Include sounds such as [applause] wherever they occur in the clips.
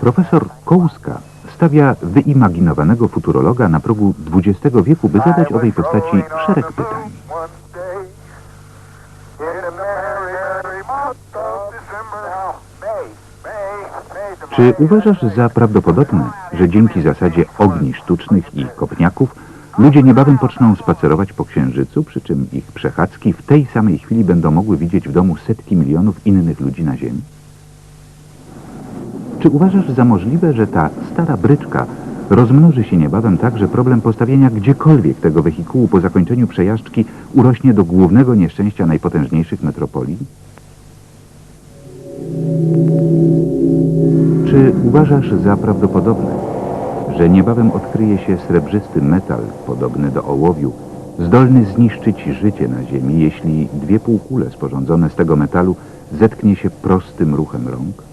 Profesor Kołuska stawia wyimaginowanego futurologa na progu XX wieku, by zadać owej postaci szereg pytań. Czy uważasz za prawdopodobne, że dzięki zasadzie ogni sztucznych i kopniaków ludzie niebawem poczną spacerować po Księżycu, przy czym ich przechadzki w tej samej chwili będą mogły widzieć w domu setki milionów innych ludzi na Ziemi? Czy uważasz za możliwe, że ta stara bryczka rozmnoży się niebawem tak, że problem postawienia gdziekolwiek tego wehikułu po zakończeniu przejażdżki urośnie do głównego nieszczęścia najpotężniejszych metropolii? Czy uważasz za prawdopodobne, że niebawem odkryje się srebrzysty metal, podobny do ołowiu, zdolny zniszczyć życie na Ziemi, jeśli dwie półkule sporządzone z tego metalu zetknie się prostym ruchem rąk?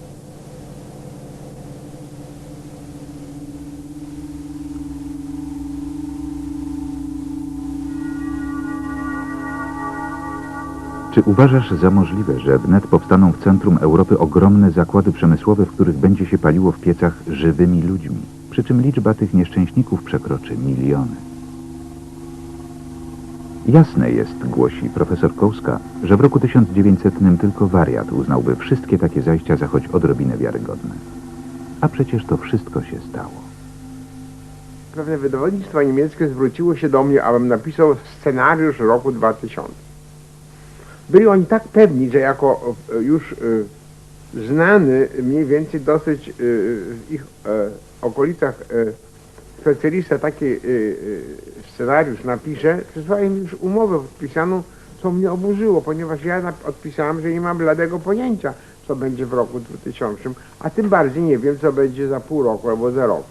Czy uważasz za możliwe, że wnet powstaną w centrum Europy ogromne zakłady przemysłowe, w których będzie się paliło w piecach żywymi ludźmi, przy czym liczba tych nieszczęśników przekroczy miliony? Jasne jest, głosi profesor Kołska, że w roku 1900 tylko wariat uznałby wszystkie takie zajścia za choć odrobinę wiarygodne. A przecież to wszystko się stało. Pewne wydawnictwo niemieckie zwróciło się do mnie, abym napisał scenariusz roku 2000. Byli oni tak pewni, że jako e, już e, znany mniej więcej dosyć e, w ich okolicach specjalista taki scenariusz napisze, przysłali mi już umowę podpisaną, co mnie oburzyło, ponieważ ja odpisałem, że nie mam bladego pojęcia, co będzie w roku 2000, a tym bardziej nie wiem, co będzie za pół roku albo za rok.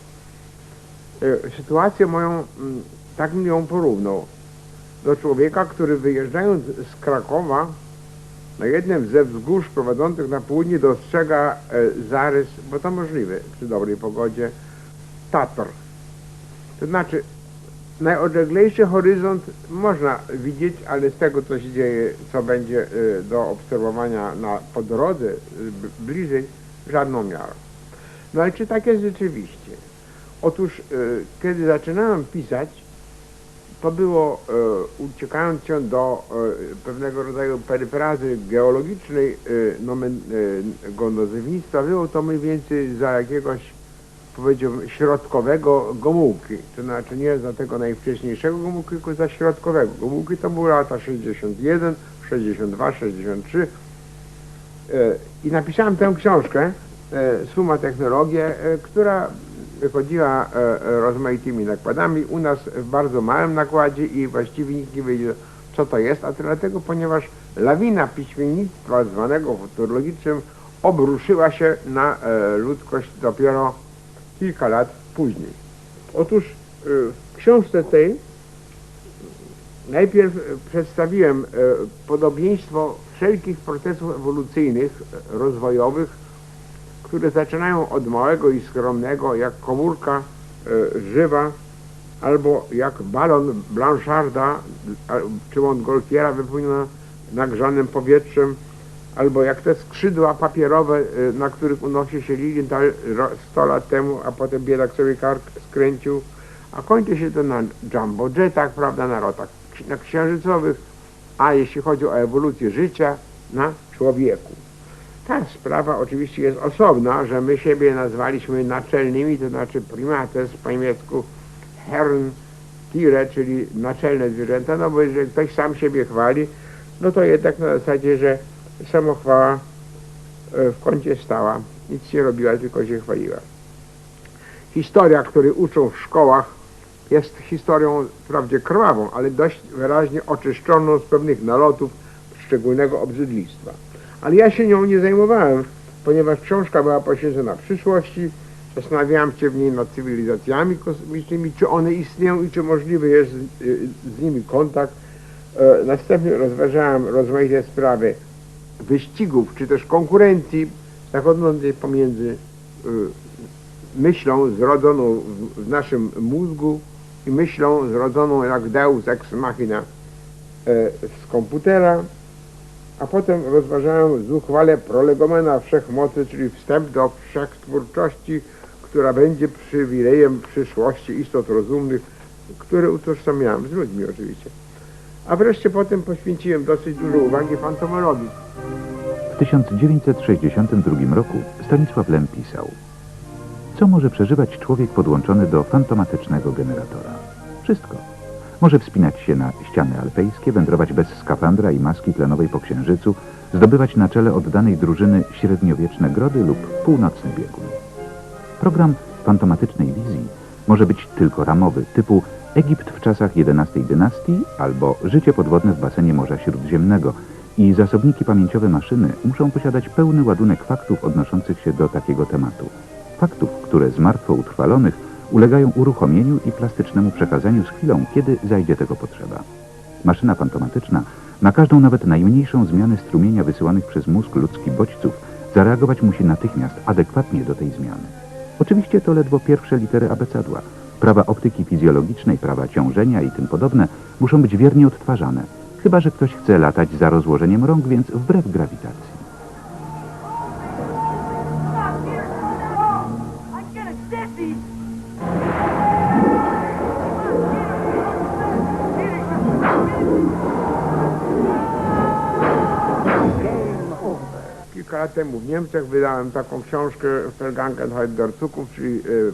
Sytuację moją, mm, tak mi ją porównał do człowieka, który wyjeżdżając z Krakowa na jednym ze wzgórz prowadzących na południe dostrzega e, zarys, bo to możliwe przy dobrej pogodzie, Tatr. To znaczy najodleglejszy horyzont można widzieć, ale z tego co się dzieje, co będzie e, do obserwowania na, po drodze e, bliżej, żadną miarą. No ale czy tak jest rzeczywiście? Otóż e, kiedy zaczynałem pisać, to było, e, uciekając się do e, pewnego rodzaju peryfrazy geologicznej e, nomen, e, było to mniej więcej za jakiegoś, powiedziałbym, środkowego Gomułki. To znaczy nie za tego najwcześniejszego Gomułki, tylko za środkowego. Gomułki to były lata 61, 62, 63. E, I napisałem tę książkę, Suma Technologie, która wychodziła e, e, rozmaitymi nakładami. U nas w bardzo małym nakładzie i właściwie nikt nie wiedział, co to jest, a to dlatego, ponieważ lawina piśmiennictwa zwanego futurologicznym obruszyła się na e, ludzkość dopiero kilka lat później. Otóż w książce tej najpierw przedstawiłem podobieństwo wszelkich procesów ewolucyjnych, rozwojowych, które zaczynają od małego i skromnego, jak komórka e, żywa, albo jak balon Blancharda czy Montgolfiera wypełniona nagrzanym powietrzem, albo jak te skrzydła papierowe, e, na których unosi się Lilienthal ro- 100 lat temu, a potem biedak sobie kark skręcił, a kończy się to na jumbo jetach, prawda, na rotach na księżycowych, a jeśli chodzi o ewolucję życia, na człowieku. Ta sprawa oczywiście jest osobna, że my siebie nazwaliśmy naczelnymi, to znaczy primates po niemiecku Herren Tiere, czyli naczelne zwierzęta, no bo jeżeli ktoś sam siebie chwali, no to jednak na zasadzie, że samochwała e, w kącie stała, nic nie robiła, tylko się chwaliła. Historia, której uczą w szkołach, jest historią wprawdzie krwawą, ale dość wyraźnie oczyszczoną z pewnych nalotów szczególnego obrzydlistwa. Ale ja się nią nie zajmowałem, ponieważ książka była poświęcona przyszłości, zastanawiałem się w niej nad cywilizacjami kosmicznymi, czy one istnieją i czy możliwy jest z, y, z nimi kontakt. E, Następnie rozważałem rozmaite sprawy wyścigów, czy też konkurencji zachodzącej pomiędzy e, myślą zrodzoną w- w naszym mózgu i myślą zrodzoną jak Deus ex machina e, z komputera, a potem rozważałem zuchwale prolegomena wszechmocy, czyli wstęp do wszechtwórczości, która będzie przywilejem przyszłości istot rozumnych, które utożsamiałem z ludźmi oczywiście. A wreszcie potem poświęciłem dosyć dużo uwagi fantomologii. W 1962 roku Stanisław Lem pisał Co może przeżywać człowiek podłączony do fantomatycznego generatora? Wszystko. Może wspinać się na ściany alpejskie, wędrować bez skafandra i maski tlenowej po księżycu, zdobywać na czele oddanej drużyny średniowieczne grody lub północny biegun. Program fantomatycznej wizji może być tylko ramowy, typu Egipt w czasach XI dynastii albo życie podwodne w basenie Morza Śródziemnego i zasobniki pamięciowe maszyny muszą posiadać pełny ładunek faktów odnoszących się do takiego tematu. Faktów, które z martwo utrwalonych ulegają uruchomieniu i plastycznemu przekazaniu z chwilą, kiedy zajdzie tego potrzeba. Maszyna fantomatyczna na każdą nawet najmniejszą zmianę strumienia wysyłanych przez mózg ludzki bodźców zareagować musi natychmiast, adekwatnie do tej zmiany. Oczywiście to ledwo pierwsze litery abecadła. Prawa optyki fizjologicznej, prawa ciążenia i tym podobne muszą być wiernie odtwarzane. Chyba, że ktoś chce latać za rozłożeniem rąk, więc wbrew grawitacji. Lat temu w Niemczech wydałem taką książkę Vergangenheit der Zukunft, czyli y,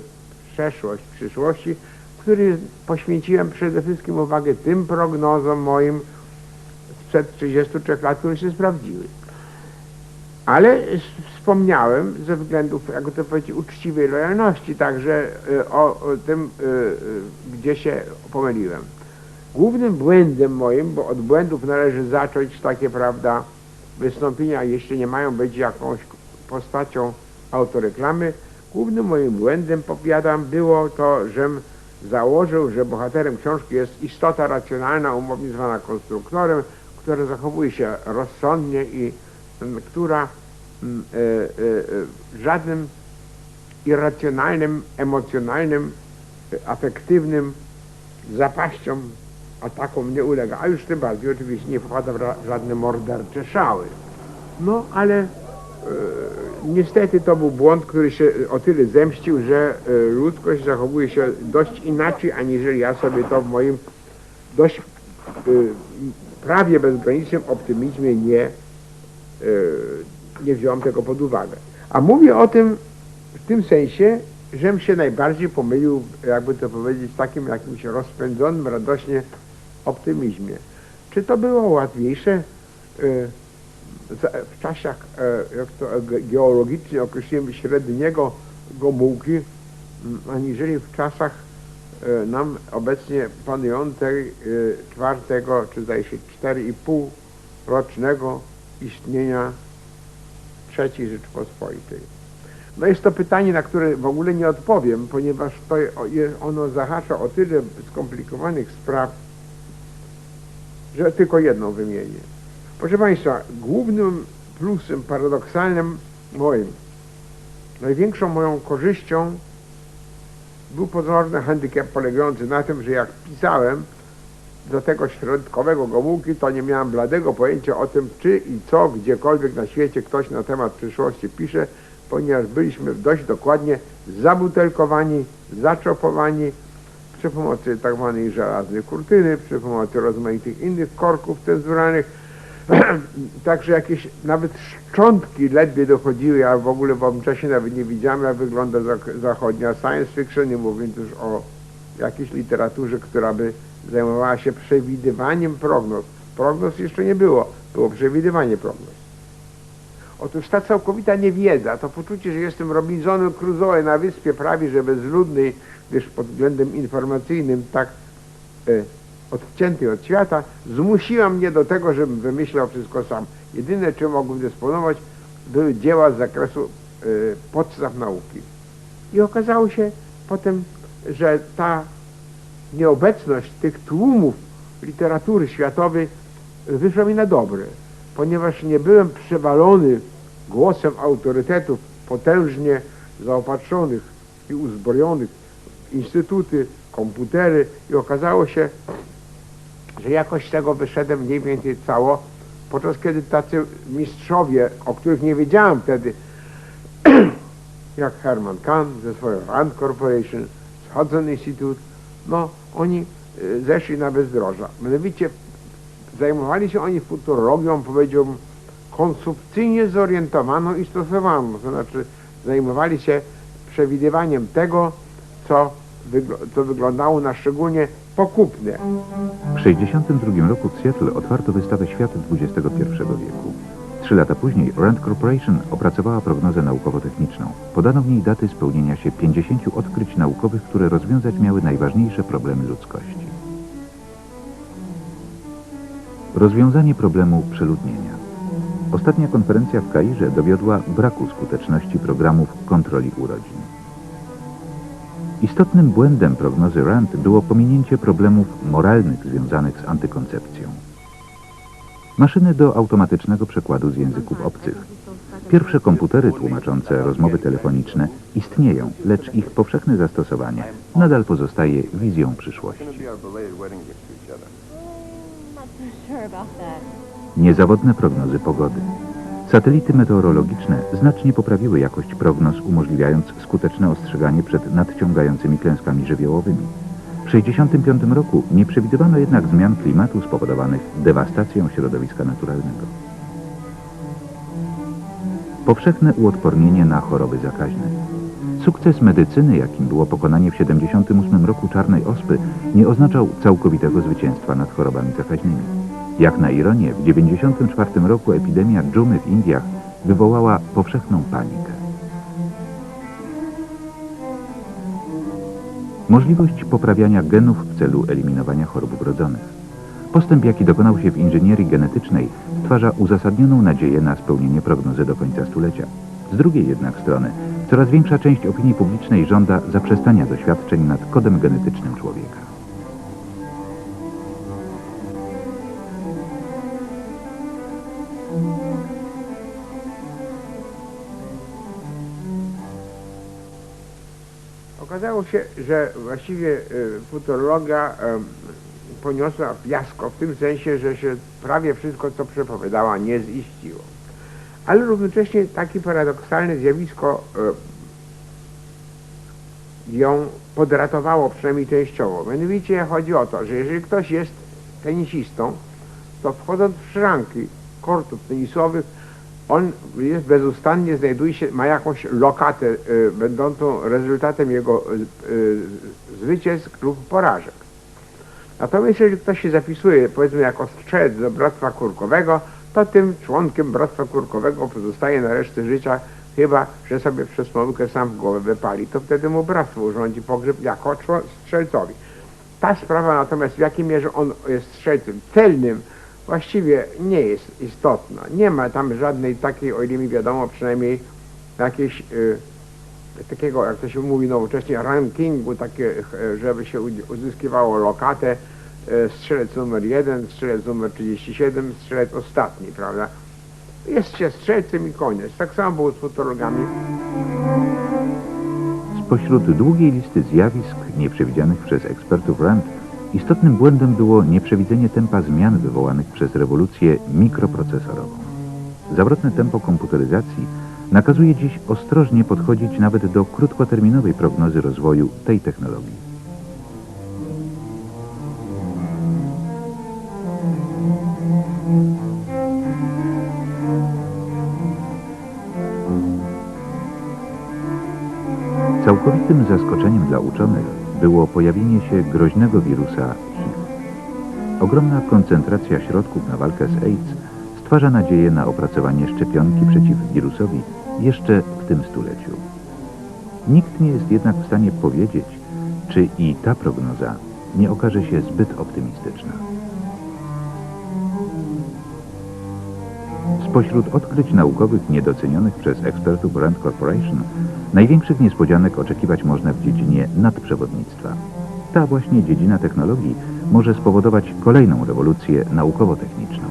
przeszłość przyszłości, w której poświęciłem przede wszystkim uwagę tym prognozom moim sprzed 33 lat, które się sprawdziły. Ale wspomniałem ze względów, jak to powiedzieć, uczciwej lojalności także y, o, tym, y, gdzie się pomyliłem. Głównym błędem moim, bo od błędów należy zacząć takie, prawda, wystąpienia, jeśli nie mają być jakąś postacią autoreklamy, głównym moim błędem, powiadam, było to, żem założył, że bohaterem książki jest istota racjonalna, umownie zwana konstruktorem, która zachowuje się rozsądnie i która e, e, e, żadnym irracjonalnym, emocjonalnym, afektywnym zapaściom, atakom nie ulega, a już tym bardziej oczywiście nie popada w żadne mordercze szały. No, ale e, niestety to był błąd, który się o tyle zemścił, że e, ludzkość zachowuje się dość inaczej, aniżeli ja sobie to w moim dość e, prawie bezgranicznym optymizmie nie, e, nie wziąłem tego pod uwagę. A mówię o tym w tym sensie, żem się najbardziej pomylił, jakby to powiedzieć, takim jakimś rozpędzonym, radośnie optymizmie. Czy to było łatwiejsze e, w czasach, e, jak to ge- geologicznie określiłem, średniego Gomułki, aniżeli w czasach e, nam obecnie panującej e, czwartego, czy zdaje się 4,5 rocznego istnienia III Rzeczpospolitej. No jest to pytanie, na które w ogóle nie odpowiem, ponieważ to ono zahacza o tyle skomplikowanych spraw, że tylko jedną wymienię. Proszę Państwa, głównym plusem paradoksalnym moim, największą moją korzyścią był pozorny handicap polegający na tym, że jak pisałem do tego środkowego Gomułki, to nie miałem bladego pojęcia o tym, czy i co gdziekolwiek na świecie ktoś na temat przyszłości pisze, ponieważ byliśmy dość dokładnie zabutelkowani, zaczopowani przy pomocy tak zwanej żelaznej kurtyny, przy pomocy rozmaitych innych korków cenzuralnych. [clears throat] Także jakieś nawet szczątki ledwie dochodziły, ja w ogóle w owym czasie nawet nie widziałem, jak wygląda zachodnia science fiction, nie mówiąc już o jakiejś literaturze, która by zajmowała się przewidywaniem prognoz. Prognoz jeszcze nie było, było przewidywanie prognoz. Otóż ta całkowita niewiedza, to poczucie, że jestem Robinsonem Crusoe na wyspie prawie że bezludnej, gdyż pod względem informacyjnym tak e, odciętej od świata, zmusiła mnie do tego, żebym wymyślał wszystko sam. Jedyne, czym mogłem dysponować, były dzieła z zakresu e, podstaw nauki. I okazało się potem, że ta nieobecność tych tłumów literatury światowej wyszło mi na dobre, ponieważ nie byłem przewalony głosem autorytetów potężnie zaopatrzonych i uzbrojonych w instytuty, komputery i okazało się, że jakoś z tego wyszedłem mniej więcej cało, podczas kiedy tacy mistrzowie, o których nie wiedziałem wtedy, [clears throat] jak Herman Kahn ze swoją Rand Corporation, z Hudson Institute, no oni y, zeszli na bezdroża. Mianowicie zajmowali się oni futurologią, powiedziałbym, konsumpcyjnie zorientowaną i stosowaną. To znaczy zajmowali się przewidywaniem tego, co, wygl- co wyglądało na szczególnie pokupne. W 1962 roku w Seattle otwarto wystawę Świat XXI wieku. Trzy lata później Rand Corporation opracowała prognozę naukowo-techniczną. Podano w niej daty spełnienia się 50 odkryć naukowych, które rozwiązać miały najważniejsze problemy ludzkości. Rozwiązanie problemu przeludnienia. Ostatnia konferencja w Kairze dowiodła braku skuteczności programów kontroli urodzin. Istotnym błędem prognozy Rand było pominięcie problemów moralnych związanych z antykoncepcją. Maszyny do automatycznego przekładu z języków obcych. Pierwsze komputery tłumaczące rozmowy telefoniczne istnieją, lecz ich powszechne zastosowanie nadal pozostaje wizją przyszłości. Niezawodne prognozy pogody. Satelity meteorologiczne znacznie poprawiły jakość prognoz, umożliwiając skuteczne ostrzeganie przed nadciągającymi klęskami żywiołowymi. W 1965 roku nie przewidywano jednak zmian klimatu spowodowanych dewastacją środowiska naturalnego. Powszechne uodpornienie na choroby zakaźne. Sukces medycyny, jakim było pokonanie w 1978 roku czarnej ospy, nie oznaczał całkowitego zwycięstwa nad chorobami zakaźnymi. Jak na ironię, w 1994 roku epidemia dżumy w Indiach wywołała powszechną panikę. Możliwość poprawiania genów w celu eliminowania chorób wrodzonych. Postęp, jaki dokonał się w inżynierii genetycznej, stwarza uzasadnioną nadzieję na spełnienie prognozy do końca stulecia. Z drugiej jednak strony, coraz większa część opinii publicznej żąda zaprzestania doświadczeń nad kodem genetycznym człowieka. Okazało się, że właściwie y, futurologia em, poniosła fiasko w tym sensie, że się prawie wszystko, co przepowiadała, nie ziściło. Ale równocześnie takie paradoksalne zjawisko y, ją podratowało, przynajmniej częściowo. Mianowicie chodzi o to, że jeżeli ktoś jest tenisistą, to wchodząc w szranki kortów tenisowych, on jest bezustannie, znajduje się, ma jakąś lokatę y, będącą rezultatem jego y, y, zwycięstw lub porażek. Natomiast jeżeli ktoś się zapisuje, powiedzmy, jako strzelec do Bractwa Kurkowego, to tym członkiem Bractwa Kurkowego pozostaje na resztę życia, chyba, że sobie przez pomyłkę sam w głowę wypali, to wtedy mu bractwo urządzi pogrzeb jako strzelcowi. Ta sprawa natomiast, w jakiej mierze on jest strzelcem celnym, właściwie nie jest istotna. Nie ma tam żadnej takiej, o ile mi wiadomo, przynajmniej jakiejś y, takiego, jak to się mówi nowocześnie, rankingu, takie, e, żeby się uzyskiwało lokatę, strzelec numer jeden, strzelec numer 37, strzelec ostatni, prawda? Jest się strzelcem i koniec. Tak samo było z futurologami. Spośród długiej listy zjawisk nieprzewidzianych przez ekspertów RAND, istotnym błędem było nieprzewidzenie tempa zmian wywołanych przez rewolucję mikroprocesorową. Zawrotne tempo komputeryzacji nakazuje dziś ostrożnie podchodzić nawet do krótkoterminowej prognozy rozwoju tej technologii. Całkowitym zaskoczeniem dla uczonych było pojawienie się groźnego wirusa HIV. Ogromna koncentracja środków na walkę z AIDS stwarza nadzieję na opracowanie szczepionki przeciw wirusowi jeszcze w tym stuleciu. Nikt nie jest jednak w stanie powiedzieć, czy i ta prognoza nie okaże się zbyt optymistyczna. Spośród odkryć naukowych niedocenionych przez ekspertów Rand Corporation największych niespodzianek oczekiwać można w dziedzinie nadprzewodnictwa. Ta właśnie dziedzina technologii może spowodować kolejną rewolucję naukowo-techniczną.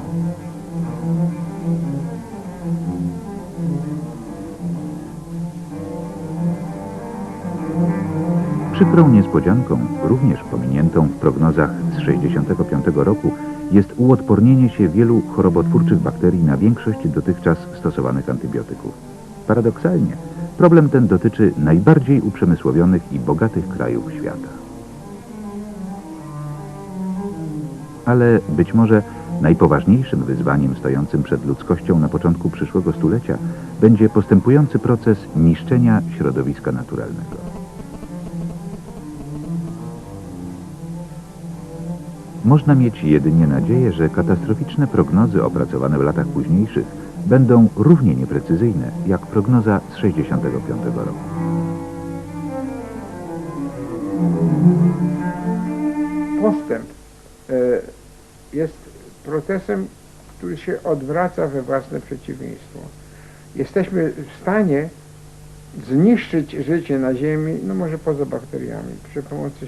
Przykrą niespodzianką, również pominiętą w prognozach z 1965 roku, jest uodpornienie się wielu chorobotwórczych bakterii na większość dotychczas stosowanych antybiotyków. Paradoksalnie, problem ten dotyczy najbardziej uprzemysłowionych i bogatych krajów świata. Ale być może najpoważniejszym wyzwaniem stojącym przed ludzkością na początku przyszłego stulecia będzie postępujący proces niszczenia środowiska naturalnego. Można mieć jedynie nadzieję, że katastroficzne prognozy opracowane w latach późniejszych będą równie nieprecyzyjne jak prognoza z 65 roku. postęp e, jest procesem, który się odwraca we własne przeciwieństwo. Jesteśmy w stanie zniszczyć życie na Ziemi, no może poza bakteriami, przy pomocy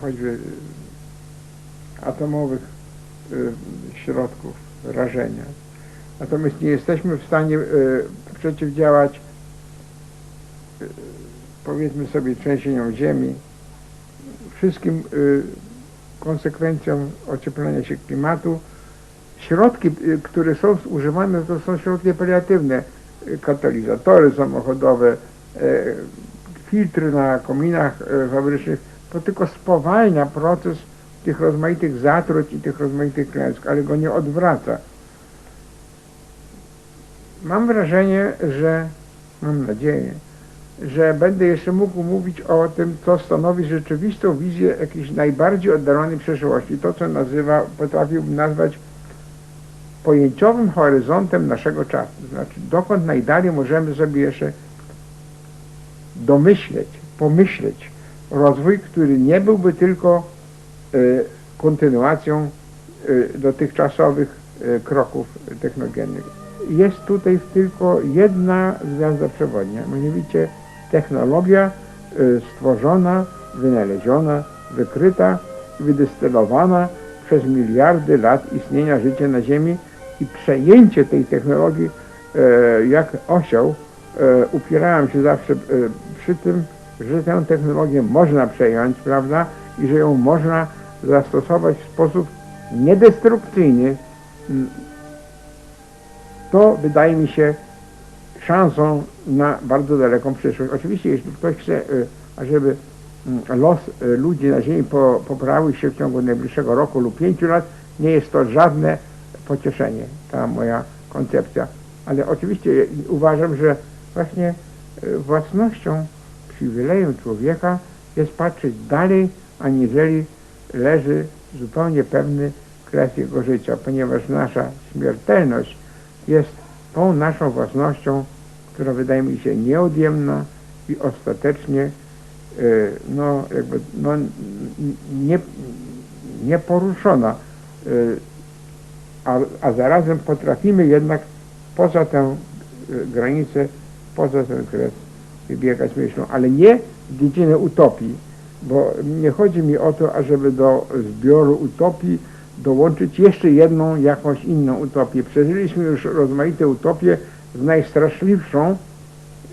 choćby atomowych y, środków rażenia. Natomiast nie jesteśmy w stanie y, przeciwdziałać y, powiedzmy sobie trzęsieniom ziemi, wszystkim konsekwencjom ocieplenia się klimatu. Środki, które są używane, to są środki paliatywne, katalizatory samochodowe, filtry na kominach fabrycznych. To tylko spowalnia proces tych rozmaitych zatruć i tych rozmaitych klęsk, ale go nie odwraca. Mam wrażenie, że, mam nadzieję, że będę jeszcze mógł mówić o tym, co stanowi rzeczywistą wizję jakiejś najbardziej oddalonej przyszłości. To, co nazywa, potrafiłbym nazwać pojęciowym horyzontem naszego czasu. Znaczy, dokąd najdalej możemy sobie jeszcze domyśleć, pomyśleć rozwój, który nie byłby tylko kontynuacją y, dotychczasowych y, kroków technogennych. Jest tutaj tylko jedna gwiazda przewodnia, mianowicie technologia y, stworzona, wynaleziona, wykryta, wydystylowana przez miliardy lat istnienia życia na Ziemi i przejęcie tej technologii jak osioł. Upierałem się zawsze przy tym, że tę technologię można przejąć, prawda, i że ją można zastosować w sposób niedestrukcyjny. Mm, To wydaje mi się szansą na bardzo daleką przyszłość. Oczywiście, jeśli ktoś chce, y, ażeby mm, los y, ludzi na Ziemi po, poprawił się w ciągu najbliższego roku lub pięciu lat, nie jest to żadne pocieszenie, ta moja koncepcja. Ale oczywiście uważam, że właśnie y, własnością, przywilejem człowieka jest patrzeć dalej, aniżeli leży zupełnie pewny kres jego życia, ponieważ nasza śmiertelność jest tą naszą własnością, która wydaje mi się nieodjemna i ostatecznie e, no, jakby, no, nie, nieporuszona, e, a, a zarazem potrafimy jednak poza tę e, granicę, poza ten kres wybiegać myślą, ale nie w dziedzinę utopii, bo nie chodzi mi o to, ażeby do zbioru utopii dołączyć jeszcze jedną jakąś inną utopię. Przeżyliśmy już rozmaite utopie z najstraszliwszą,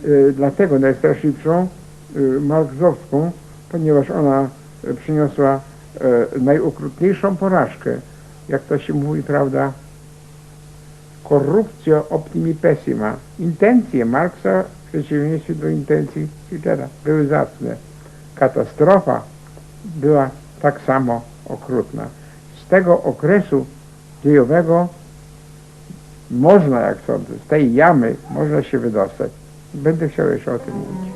y, dlatego najstraszliwszą y, marksowską, ponieważ ona y, przyniosła najokrutniejszą porażkę, jak to się mówi, prawda, corruptio optimi pessima. Intencje Marksa w przeciwieństwie do intencji Hitlera były zacne. Katastrofa była tak samo okrutna. Z tego okresu dziejowego można, jak sądzę, z tej jamy można się wydostać. Będę chciał jeszcze o tym mówić.